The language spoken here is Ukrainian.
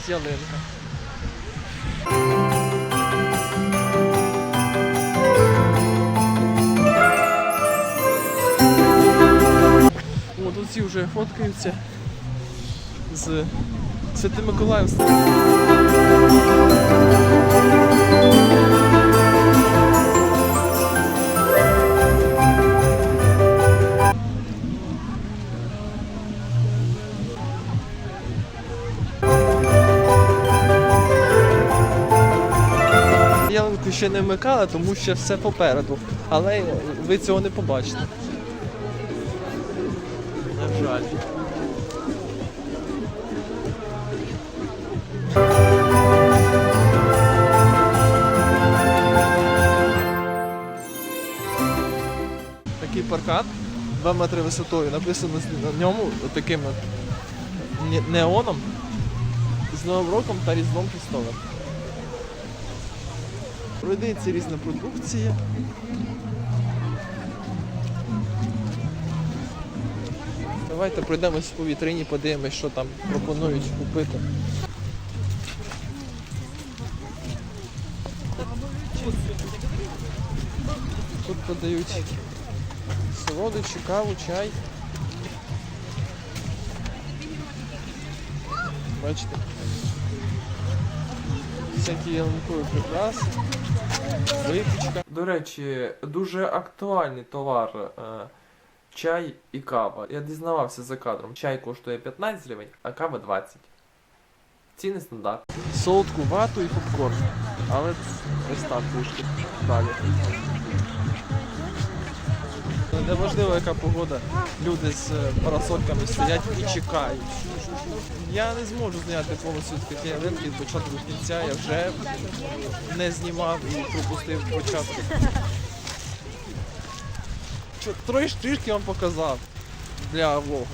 ось ялинка. О, тут всі вже фоткаються з Святим Миколаєм. Ще не вмикали, тому що все попереду. Але ви цього не побачите. На жаль. Такий паркан 2 метри висотою, написано на ньому таким неоном з Новим роком та Різдвом Христовим. Продається різна продукція. Давайте пройдемось по вітрині, подивимось, що там пропонують купити. Тут подають солодощі, каву, чай. Бачите? Всякі ялинкові прикраси. До речі, дуже актуальний товар. е, Чай і кава. Я дізнавався за кадром. Чай коштує 15 гривень, а кава 20. Ціни стандарт. Солодку вату і попкорн. Але ось так пушки. далі. Неважливо, яка погода. Люди з е, парасольками стоять і чекають. Я не зможу зняти повністю такий ялинки від початку до кінця. Я вже не знімав і пропустив початок. Трішки вам показав для влогу.